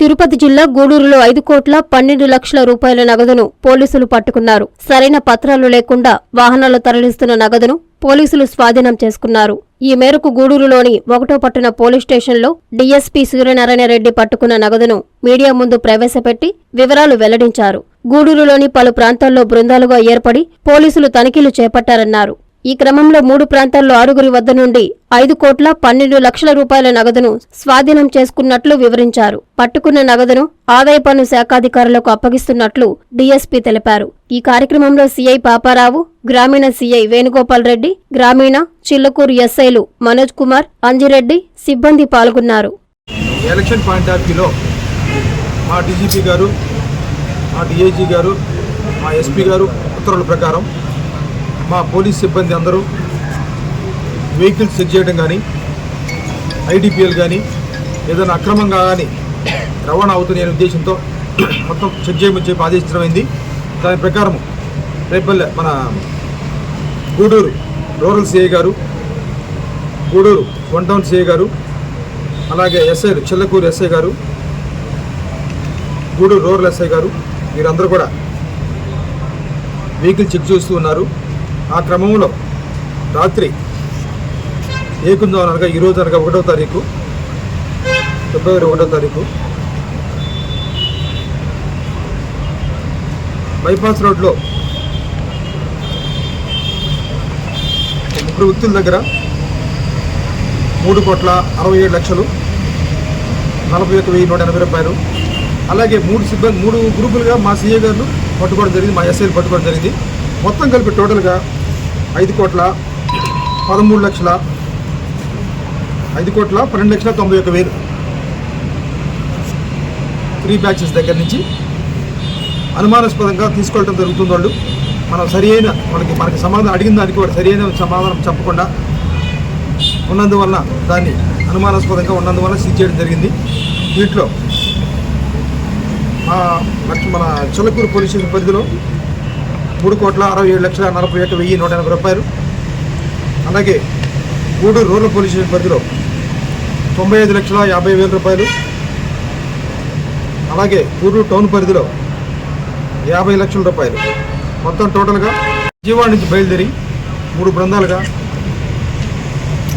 తిరుపతి జిల్లా గూడూరులో ఐదు కోట్ల పన్నెండు లక్షల రూపాయల నగదును పోలీసులు పట్టుకున్నారు. సరైన పత్రాలు లేకుండా వాహనాలు తరలిస్తున్న నగదును పోలీసులు స్వాధీనం చేసుకున్నారు. ఈ మేరకు గూడూరులోని ఒకటో పట్టణ పోలీస్ స్టేషన్లో డీఎస్పీ సూర్యనారాయణ రెడ్డి పట్టుకున్న నగదును మీడియా ముందు ప్రవేశపెట్టి వివరాలు వెల్లడించారు. గూడూరులోని పలు ప్రాంతాల్లో బృందాలుగా ఏర్పడి పోలీసులు తనిఖీలు చేపట్టారన్నారు. ఈ క్రమంలో మూడు ప్రాంతాల్లో ఆరుగురి వద్ద నుండి ఐదు కోట్ల పన్నెండు లక్షల రూపాయల నగదును స్వాధీనం చేసుకున్నట్లు వివరించారు. పట్టుకున్న నగదును ఆదాయ పన్ను శాఖాధికారులకు అప్పగిస్తున్నట్లు డీఎస్పీ తెలిపారు. ఈ కార్యక్రమంలో సీఐ పాపారావు గ్రామీణ సీఐ వేణుగోపాల్ రెడ్డి గ్రామీణ చిల్లకూరు ఎస్ఐలు మనోజ్ కుమార్ అంజిరెడ్డి సిబ్బంది పాల్గొన్నారు. ఎలక్షన్ పాయింట్ ఆఫ్ వ్యూలో మా డీజీపీ గారు మా డిఐజీ గారు మా ఎస్పీ గారు ఉత్తర్వుల ప్రకారం మా పోలీస్ సిబ్బంది అందరూ వెహికల్స్ చెక్ చేయడం కానీ ఐడిపిఎల్ కానీ ఏదైనా అక్రమంగా కానీ రవాణా అవుతుంది అనే ఉద్దేశంతో మొత్తం చెక్ చేయమని చెప్పి ఆదేశించడమైంది. దాని ప్రకారం రేపల్లె మన గూడూరు రూరల్ సిఐ గారు గూడూరు వన్ టౌన్ సిఐ గారు అలాగే ఎస్ఐ చిల్లకూరు ఎస్ఐ గారు గూడూరు రూరల్ ఎస్ఐ గారు వీరందరూ కూడా వెహికల్ చెక్ చేస్తూ ఉన్నారు. ఆ క్రమంలో రాత్రి ఏకుందో అనగా ఈరోజు అనగా ఒకటో తారీఖు ఫిబ్రవరి ఒకటో తారీఖు. బైపాస్ రోడ్లో ముగ్గురు వ్యక్తుల దగ్గర మూడు కోట్ల అరవై ఏడు లక్షలు నలభై ఒక వెయ్యి నూట ఎనభై రూపాయలు. అలాగే మూడు సిబ్బంది మూడు గ్రూపులుగా మా సీఏ గారు పట్టుకోవడం జరిగింది మా ఎస్ఐలు పట్టుకోవడం జరిగింది. మొత్తం కలిపి టోటల్గా ఐదు కోట్ల పదమూడు లక్షల ఐదు కోట్ల పన్నెండు లక్షల తొంభై ఒక వేలు. త్రీ బ్యాచెస్ దగ్గర నుంచి అనుమానాస్పదంగా తీసుకోవడం జరుగుతుంది వాళ్ళు. మనం సరి అయిన మనకి మనకి సమాధానం అడిగిన దానికి కూడా సరియైన సమాధానం చెప్పకుండా ఉన్నందువల్ల దాన్ని అనుమానాస్పదంగా ఉన్నందువల్ల సీజ్ చేయడం జరిగింది. దీంట్లో మా మన చిలకూరు పోలీస్ స్టేషన్ పరిధిలో మూడు కోట్ల అరవై ఏడు లక్షల నలభై ఒక వెయ్యి నూట ఎనభై రూపాయలు. అలాగే గూడూరు రూరల్ పోలీస్ స్టేషన్ పరిధిలో తొంభై ఐదు లక్షల యాభై వేల రూపాయలు. అలాగే గూడూరు టౌన్ పరిధిలో యాభై లక్షల రూపాయలు. మొత్తం టోటల్గా విజయవాడ నుంచి బయలుదేరి మూడు బృందాలుగా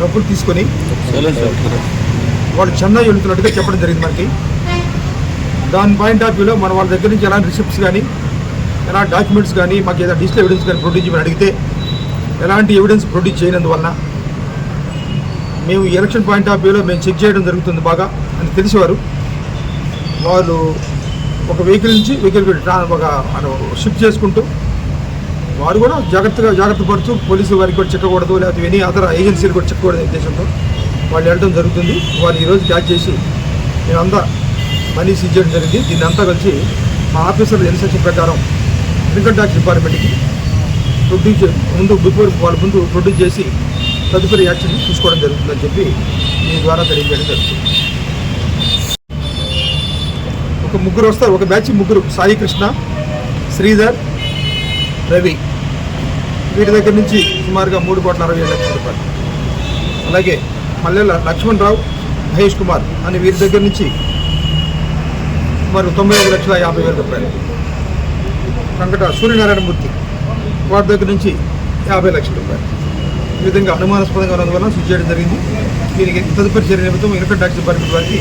డబ్బులు తీసుకొని వాళ్ళు చెన్నై వెళ్తున్నట్టుగా చెప్పడం జరిగింది మనకి. దాని పాయింట్ ఆఫ్ వ్యూలో మన వాళ్ళ దగ్గర నుంచి ఎలాంటి రిసిప్ట్స్ కానీ ఎలాంటి డాక్యుమెంట్స్ కానీ మాకు ఏదైనా డిజిటల్ ఎవిడెన్స్ కానీ ప్రొడ్యూస్ చేయమని అడిగితే ఎలాంటి ఎవిడెన్స్ ప్రొడ్యూస్ చేయనందువలన మేము ఎలక్షన్ పాయింట్ ఆఫ్ వ్యూలో మేము చెక్ చేయడం జరుగుతుంది బాగా అని తెలిసేవారు. వాళ్ళు ఒక వెహికల్ నుంచి వెహికల్ ఒక షిఫ్ట్ చేసుకుంటూ వారు కూడా జాగ్రత్తగా జాగ్రత్త పడుతూ పోలీసు వారికి కూడా చెక్కకూడదు లేకపోతే ఎనీ అదర్ ఏజెన్సీలు కూడా చెక్కకూడదు ఉద్దేశంతో వాళ్ళు వెళ్ళడం జరుగుతుంది. వాళ్ళు ఈరోజు క్యాచ్ చేసి మేమంతా మనీ సీజ్ చేయడం జరిగింది. దీన్ని అంతా కలిసి మా ఆఫీసర్ల ఇన్స్ట్రక్షన్ ప్రకారం ఇన్కమ్ ట్యాక్స్ డిపార్ట్మెంట్కి ప్రొడ్యూస్ ముందు బిఫోర్ వాళ్ళ ముందు ప్రొడ్యూస్ చేసి తదుపరి యాక్షన్ తీసుకోవడం జరుగుతుందని చెప్పి మీ ద్వారా తెలియజేయడం జరుగుతుంది. ఒక ముగ్గురు వస్తారు. ఒక బ్యాచ్ ముగ్గురు. సాయి కృష్ణ శ్రీధర్ రవి. వీటి దగ్గర నుంచి సుమారుగా మూడు కోట్ల అరవై ఏడు లక్షల రూపాయలు. అలాగే మల్లెల లక్ష్మణ్ రావు మహేష్ కుమార్ అని వీరి దగ్గర నుంచి సుమారు తొంభై ఒక లక్షల యాభై వేల రూపాయలు. వెంకట సూర్యనారాయణమూర్తి వాటి దగ్గర నుంచి యాభై లక్షల రూపాయలు. ఈ విధంగా అనుమానాస్పదంగా ఉన్నందువల్ల సూచి చేయడం జరిగింది. దీనికి తదుపరి చర్య నిమిత్తం ఇన్కమ్ ట్యాక్స్ డిపార్ట్మెంట్ వారికి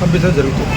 పంపించడం జరుగుతుంది.